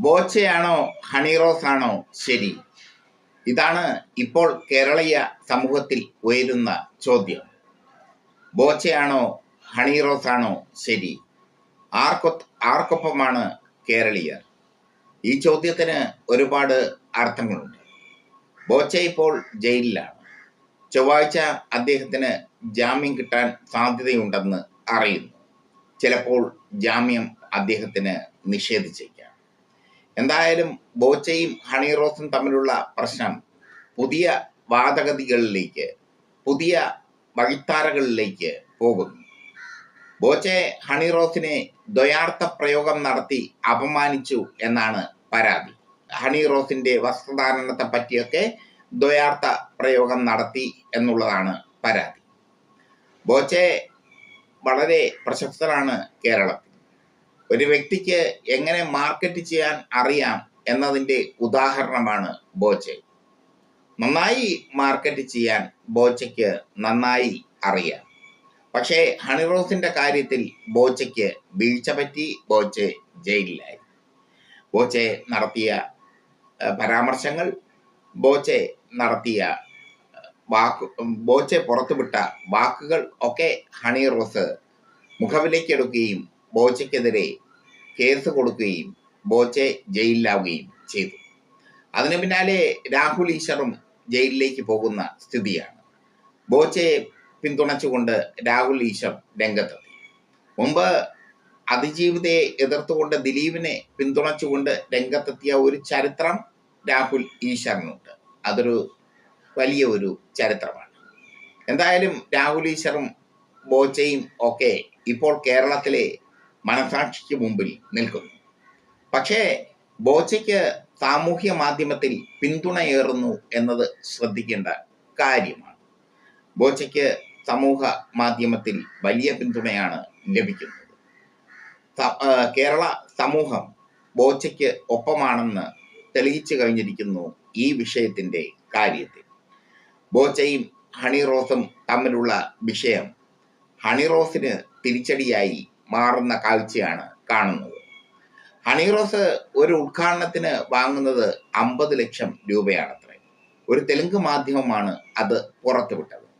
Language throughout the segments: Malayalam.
ബോച്ചയാണോ ഹണിറോസ് ആണോ? ശരി. ഇതാണ് ഇപ്പോൾ കേരളീയ സമൂഹത്തിൽ ഉയരുന്ന ചോദ്യം. ബോച്ചയാണോ ഹണിറോസ് ആണോ? ശരി. ആർക്കൊ ആർക്കൊപ്പമാണ് കേരളീയർ? ഈ ചോദ്യത്തിന് ഒരുപാട് അർത്ഥങ്ങളുണ്ട്. ബോച്ച ഇപ്പോൾ ജയിലിലാണ്. ചൊവ്വാഴ്ച അദ്ദേഹത്തിന് ജാമ്യം കിട്ടാൻ സാധ്യതയുണ്ടെന്ന് അറിയുന്നു. ചിലപ്പോൾ ജാമ്യം അദ്ദേഹത്തിന് നിഷേധിച്ചേക്കാം. എന്തായാലും ബോച്ചയും ഹണിറോസും തമ്മിലുള്ള പ്രശ്നം പുതിയ വാദഗതികളിലേക്ക് പുതിയ വഴിത്താരകളിലേക്ക് പോകുന്നു. ബോച്ചെ ഹണിറോസിനെ ദ്വയാർത്ഥ പ്രയോഗം നടത്തി അപമാനിച്ചു എന്നാണ് പരാതി. ഹണിറോസിന്റെ വസ്ത്രധാരണത്തെ പറ്റിയൊക്കെ ദ്വയാർത്ഥ പ്രയോഗം നടത്തി എന്നുള്ളതാണ് പരാതി. ബോച്ചെ വളരെ പ്രശസ്തരാണ് കേരളത്തിൽ. ഒരു വ്യക്തിക്ക് എങ്ങനെ മാർക്കറ്റ് ചെയ്യാൻ അറിയാം എന്നതിന്റെ ഉദാഹരണമാണ് ബോച്ചെ. നന്നായി മാർക്കറ്റ് ചെയ്യാൻ ബോച്ചയ്ക്ക് നന്നായി അറിയാം. പക്ഷേ ഹണിറോസിന്റെ കാര്യത്തിൽ ബോച്ചയ്ക്ക് വീഴ്ച പറ്റി ബോച്ചെ ജയിലിലായി. ബോച്ചെ നടത്തിയ പരാമർശങ്ങൾ ബോച്ചെ നടത്തിയ വാക്ക് ബോച്ചെ പുറത്തുവിട്ട വാക്കുകൾ ഒക്കെ ഹണി റോസ് മുഖവിലേക്കെടുക്കുകയും ബോച്ചയ്ക്കെതിരെ കേസ് കൊടുക്കുകയും ബോച്ചെ ജയിലിലാവുകയും ചെയ്തു. അതിനു പിന്നാലെ രാഹുൽ ഈശ്വറും ജയിലിലേക്ക് പോകുന്ന സ്ഥിതിയാണ്. ബോച്ചയെ പിന്തുണച്ചുകൊണ്ട് രാഹുൽ ഈശ്വർ രംഗത്തെത്തി. മുമ്പ് അതിജീവിതയെ എതിർത്തുകൊണ്ട് ദിലീപിനെ പിന്തുണച്ചുകൊണ്ട് രംഗത്തെത്തിയ ഒരു ചരിത്രം രാഹുൽ ഈശ്വറിനുണ്ട്. അതൊരു വലിയ ഒരു ചരിത്രമാണ്. എന്തായാലും രാഹുൽ ഈശ്വറും ബോച്ചയും ഒക്കെ ഇപ്പോൾ കേരളത്തിലെ മനസാക്ഷിക്ക് മുമ്പിൽ നിൽക്കുന്നു പക്ഷേ ബോച്ചയ്ക്ക് സാമൂഹ്യ മാധ്യമത്തിൽ പിന്തുണയേറുന്നു എന്നത് ശ്രദ്ധിക്കേണ്ട കാര്യമാണ്. ബോച്ചയ്ക്ക് സമൂഹ മാധ്യമത്തിൽ വലിയ പിന്തുണയാണ് ലഭിക്കുന്നത്. കേരള സമൂഹം ബോച്ചയ്ക്ക് ഒപ്പമാണെന്ന് തെളിയിച്ചു കഴിഞ്ഞിരിക്കുന്നു ഈ വിഷയത്തിന്റെ കാര്യത്തിൽ. ബോച്ചയും ഹണിറോസും തമ്മിലുള്ള വിഷയം ഹണിറോസിന് തിരിച്ചടിയായി മാറുന്ന കാഴ്ചയാണ് കാണുന്നത്. ഹണിറോസ് ഒരു ഉദ്ഘാടനത്തിന് വാങ്ങുന്നത് അമ്പത് ലക്ഷം രൂപയാണത്രേ. ഒരു തെലുങ്ക് മാധ്യമമാണ് അത് പുറത്തുവിട്ടത്.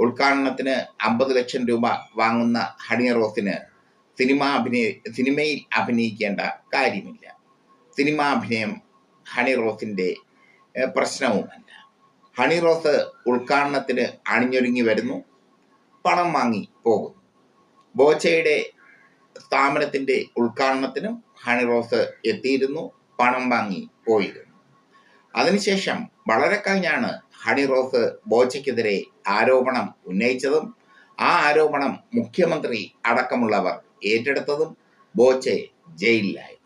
ഉദ്ഘാടനത്തിന് അമ്പത് ലക്ഷം രൂപ വാങ്ങുന്ന ഹണിറോസിന് സിനിമ അഭിനയ സിനിമയിൽ അഭിനയിക്കേണ്ട കാര്യമില്ല. സിനിമ അഭിനയം ഹണിറോസിന്റെ പ്രശ്നവുമല്ല. ഹണിറോസ് ഉദ്ഘാടനത്തിന് അണിഞ്ഞൊരുങ്ങി വരുന്നു. പണം വാങ്ങി പോകുന്നു. ബോച്ചയുടെ സ്ഥാപനത്തിന്റെ ഉദ്ഘാടനത്തിനും ഹണിറോസ് എത്തിയിരുന്നു പണം വാങ്ങി പോയിരുന്നു. അതിനുശേഷം വളരെ കഴിഞ്ഞാണ് ഹണിറോസ് ബോച്ചയ്ക്കെതിരെ ആരോപണം ഉന്നയിച്ചതും ആ ആരോപണം മുഖ്യമന്ത്രി അടക്കമുള്ളവർ ഏറ്റെടുത്തതും ബോച്ചെ ജയിലിലായി.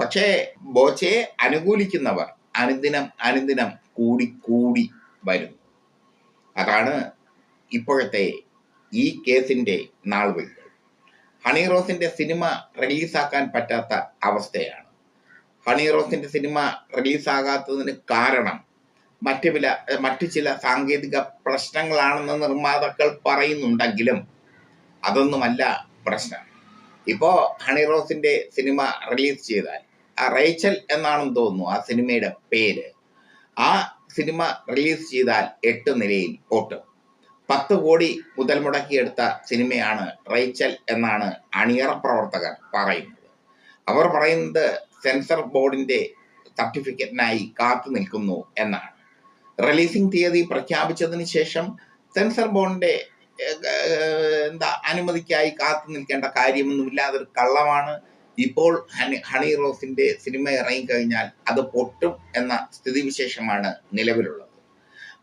പക്ഷേ ബോച്ചയെ അനുകൂലിക്കുന്നവർ അനുദിനം അനുദിനം കൂടി കൂടി വരുന്നു. അതാണ് ഇപ്പോഴത്തെ ഈ കേസിന്റെ നാൾവഴികൾ ഹണി റോസിന്റെ സിനിമ റിലീസാക്കാൻ പറ്റാത്ത അവസ്ഥയാണ്. ഹണി റോസിന്റെ സിനിമ റിലീസാകാത്തതിന് കാരണം മറ്റു ചില മറ്റു ചില സാങ്കേതിക പ്രശ്നങ്ങളാണെന്ന് നിർമ്മാതാക്കൾ പറയുന്നുണ്ടെങ്കിലും അതൊന്നുമല്ല പ്രശ്നം. ഇപ്പോ ഹണി റോസിന്റെ സിനിമ റിലീസ് ചെയ്താൽ ആ റേച്ചൽ എന്നാണെന്ന് തോന്നുന്നു ആ സിനിമയുടെ പേര്. ആ സിനിമ റിലീസ് ചെയ്താൽ എട്ട് നിലയിൽ പൊട്ടും പത്ത് കോടി മുതൽ മുടക്കിയെടുത്ത സിനിമയാണ് റൈച്ചൽ എന്നാണ് അണിയറ പ്രവർത്തകർ പറയുന്നത്. അവർ പറയുന്നത് സെൻസർ ബോർഡിന്റെ സർട്ടിഫിക്കറ്റിനായി കാത്തു നിൽക്കുന്നു എന്നാണ്. റിലീസിംഗ് തീയതി പ്രഖ്യാപിച്ചതിന് ശേഷം സെൻസർ ബോർഡിന്റെ എന്താ അനുമതിക്കായി കാത്തു നിൽക്കേണ്ട കാര്യമൊന്നുമില്ല കള്ളമാണ്. ഇപ്പോൾ ഹണി ഹണി റോസിന്റെ സിനിമ ഇറങ്ങിക്കഴിഞ്ഞാൽ അത് പൊട്ടും എന്ന സ്ഥിതിവിശേഷമാണ് നിലവിലുള്ളത്.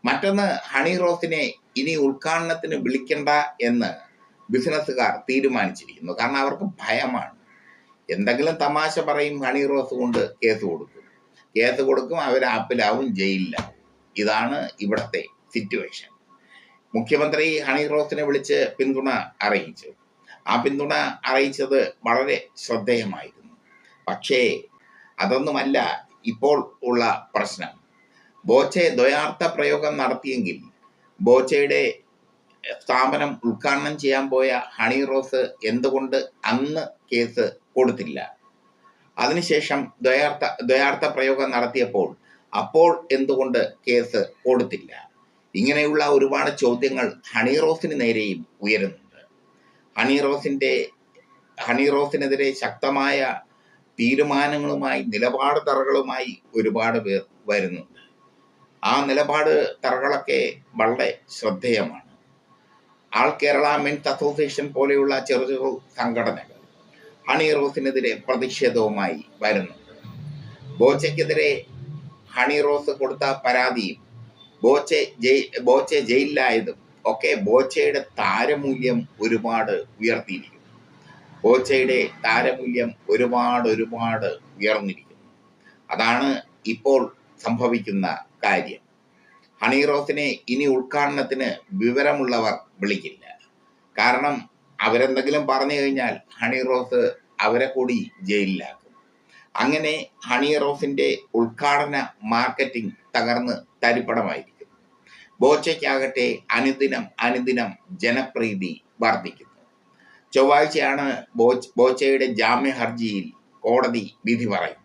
മറ്റൊന്ന് ഹണി റോസിനെ ഇനി ഉദ്ഘാടനത്തിന് വിളിക്കണ്ട എന്ന് ബിസിനസ്സുകാർ തീരുമാനിച്ചിരിക്കുന്നു. കാരണം അവർക്ക് ഭയമാണ്. എന്തെങ്കിലും തമാശ പറയും ഹണി റോസ് കൊണ്ട് കേസ് കൊടുക്കും. കേസ് കൊടുക്കും അവർ ആപ്പിലാവും ജയിലിലാവും. ഇതാണ് ഇവിടുത്തെ സിറ്റുവേഷൻ. മുഖ്യമന്ത്രി ഹണി റോസിനെ വിളിച്ച് പിന്തുണ അറിയിച്ചു. ആ പിന്തുണ അറിയിച്ചത് വളരെ ശ്രദ്ധേയമായിരുന്നു. പക്ഷേ അതൊന്നുമല്ല ഇപ്പോൾ ഉള്ള പ്രശ്നം. ബോച്ചെ ദ്വയാർത്ഥ പ്രയോഗം നടത്തിയെങ്കിൽ ബോച്ചയുടെ സ്ഥാപനം ഉദ്ഘാടനം ചെയ്യാൻ പോയ ഹണി റോസ് എന്തുകൊണ്ട് അന്ന് കേസ് കൊടുത്തില്ല? അതിനുശേഷം ദ്വയാർത്ഥ ദ്വയാർത്ഥ പ്രയോഗം നടത്തിയപ്പോൾ അപ്പോൾ എന്തുകൊണ്ട് കേസ് കൊടുത്തില്ല? ഇങ്ങനെയുള്ള ഒരുപാട് ചോദ്യങ്ങൾ ഹണി റോസിന് നേരെയും ഉയരുന്നുണ്ട്. ഹണി റോസിന്റെ ഹണി റോസിനെതിരെ ശക്തമായ തീരുമാനങ്ങളുമായി നിലപാട് തറകളുമായി ഒരുപാട് പേർ വരുന്നുണ്ട്. ആ നിലപാട് തറകളൊക്കെ വളരെ ശ്രദ്ധേയമാണ്. ആൾ കേരള മെൻസ് അസോസിയേഷൻ പോലെയുള്ള ചെറു ചെറു സംഘടനകൾ ഹണി റോസിനെതിരെ പ്രതിഷേധവുമായി വരുന്നുണ്ട് ബോച്ചയ്ക്കെതിരെ ഹണി റോസ് കൊടുത്ത പരാതിയും ബോച്ചെ ജയി ബോച്ചെ ജയിലിലായതും ഒക്കെ ബോച്ചയുടെ താരമൂല്യം ഒരുപാട് ഉയർത്തിയിരിക്കുന്നു. ബോച്ചയുടെ താരമൂല്യം ഒരുപാട് ഒരുപാട് ഉയർന്നിരിക്കുന്നു. അതാണ് ഇപ്പോൾ സംഭവിക്കുന്ന കാര്യം. ഹണി റോസിനെ ഇനി ഉദ്ഘാടനത്തിന് വിവരമുള്ളവർ വിളിക്കില്ല. കാരണം അവരെന്തെങ്കിലും പറഞ്ഞു കഴിഞ്ഞാൽ ഹണി റോസ് അവരെ കൂടി ജയിലിലാക്കും. അങ്ങനെ ഹണി റോസിന്റെ ഉദ്ഘാടന മാർക്കറ്റിംഗ് തകർന്ന് തരിപ്പണമായിരിക്കും ബോച്ചയ്ക്കാകട്ടെ അനുദിനം അനുദിനം ജനപ്രീതി വർദ്ധിക്കുന്നു. ചൊവ്വാഴ്ചയാണ് ബോച്ച് ബോച്ചയുടെ ജാമ്യ ഹർജിയിൽ കോടതി വിധി പറയുന്നത്.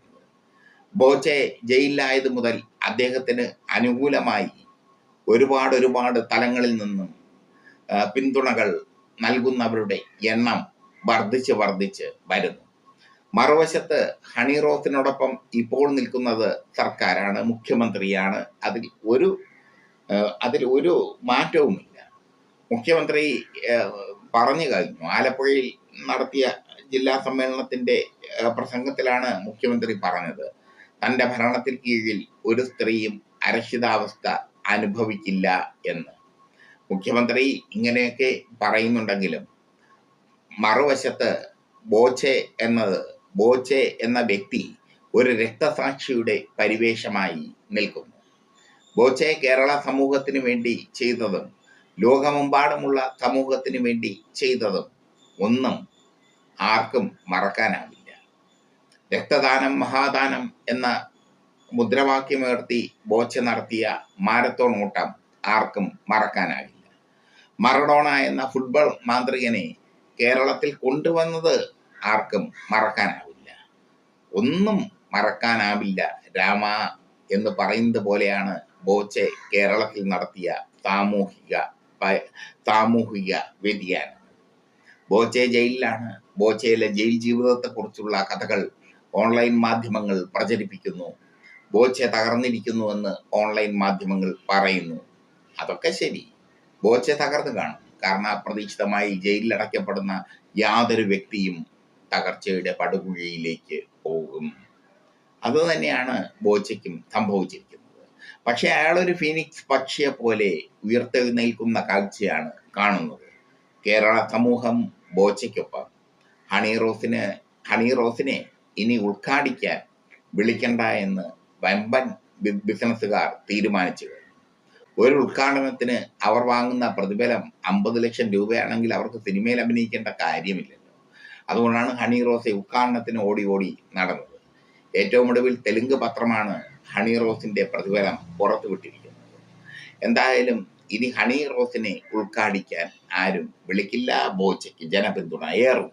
ബോച്ചെ ജയിലിലായത് മുതൽ അദ്ദേഹത്തിന് അനുകൂലമായി ഒരുപാട് ഒരുപാട് തലങ്ങളിൽ നിന്നും പിന്തുണകൾ നൽകുന്നവരുടെ എണ്ണം വർദ്ധിച്ച് വർദ്ധിച്ച് വരുന്നു. മറുവശത്ത് ഹണി റോസിനോടൊപ്പം ഇപ്പോൾ നിൽക്കുന്നത് സർക്കാരാണ് മുഖ്യമന്ത്രിയാണ്. അതിൽ ഒരു അതിൽ ഒരു മാറ്റവുമില്ല. മുഖ്യമന്ത്രി പറഞ്ഞു കഴിഞ്ഞു. ആലപ്പുഴയിൽ നടത്തിയ ജില്ലാ സമ്മേളനത്തിന്റെ പ്രസംഗത്തിലാണ് മുഖ്യമന്ത്രി പറഞ്ഞത്. തന്റെ ഭരണത്തിൽ കീഴിൽ ഒരു സ്ത്രീയും അരക്ഷിതാവസ്ഥ അനുഭവിക്കില്ല എന്ന്. മുഖ്യമന്ത്രി ഇങ്ങനെയൊക്കെ പറയുന്നുണ്ടെങ്കിലും മറുവശത്ത് ബോച്ചെ എന്നത് ബോച്ചെ എന്ന വ്യക്തി ഒരു രക്തസാക്ഷിയുടെ പരിവേഷമായി നിൽക്കുന്നു. ബോച്ചെ കേരള സമൂഹത്തിന് വേണ്ടി ചെയ്തതും ലോകമെമ്പാടുമുള്ള സമൂഹത്തിന് വേണ്ടി ചെയ്തതും ഒന്നും ആർക്കും മറക്കാനാവില്ല. രക്തദാനം മഹാദാനം എന്ന മുദ്രാവാക്യമുയർത്തി ബോച്ച നടത്തിയ മാരത്തോൺ ഓട്ടം ആർക്കും മറക്കാനാകില്ല. മറഡോണ എന്ന ഫുട്ബോൾ മാന്ത്രികനെ കേരളത്തിൽ കൊണ്ടുവന്നത് ആർക്കും മറക്കാനാവില്ല. ഒന്നും മറക്കാനാവില്ല രാമ എന്ന് പറയുന്നത് പോലെയാണ് ബോച്ചെ കേരളത്തിൽ നടത്തിയ സാമൂഹിക സാമൂഹിക വ്യതിയാനം. ബോച്ചെ ജയിലിലാണ് ബോച്ചയിലെ ജയിൽ ജീവിതത്തെക്കുറിച്ചുള്ള കഥകൾ ഓൺലൈൻ മാധ്യമങ്ങൾ പ്രചരിപ്പിക്കുന്നു. ബോച്ചെ തകർന്നിരിക്കുന്നുവെന്ന് ഓൺലൈൻ മാധ്യമങ്ങൾ പറയുന്നു. അതൊക്കെ ശരി. ബോച്ചെ തകർന്നു കാണും. കാരണം അപ്രതീക്ഷിതമായി ജയിലിൽ അടയ്ക്കപ്പെടുന്ന യാതൊരു വ്യക്തിയും തകർച്ചയുടെ പടുകുഴിയിലേക്ക് പോകും. അത് തന്നെയാണ് ബോച്ചയ്ക്കും സംഭവിച്ചിരിക്കുന്നത്. പക്ഷെ അയാളൊരു ഫീനിക്സ് പക്ഷിയെ പോലെ ഉയർത്തെഴുന്നേൽക്കുന്ന കാഴ്ചയാണ് കാണുന്നത്. കേരള സമൂഹം ബോച്ചയ്ക്കൊപ്പം. ഹണി റോസിന് ഹണി റോസിനെ ഇനി ഉദ്ഘാടിക്കാൻ വിളിക്കണ്ട എന്ന് വമ്പൻ ബിസിനസ്സുകാർ തീരുമാനിച്ചു. ഒരു ഉദ്ഘാടനത്തിന് അവർ വാങ്ങുന്ന പ്രതിഫലം അമ്പത് ലക്ഷം രൂപയാണെങ്കിൽ അവർക്ക് സിനിമയിൽ അഭിനയിക്കേണ്ട കാര്യമില്ലല്ലോ. അതുകൊണ്ടാണ് ഹണി റോസെ ഉദ്ഘാടനത്തിന് ഓടി ഓടി നടന്നത്. ഏറ്റവും ഒടുവിൽ തെലുങ്ക് പത്രമാണ് ഹണി റോസിന്റെ പ്രതിഫലം പുറത്തുവിട്ടിരിക്കുന്നത് എന്തായാലും ഇനി ഹണി റോസിനെ ഉദ്ഘാടിക്കാൻ ആരും വിളിക്കില്ല. ബോച്ചയ്ക്ക് ജനപിന്തുണ ഏറും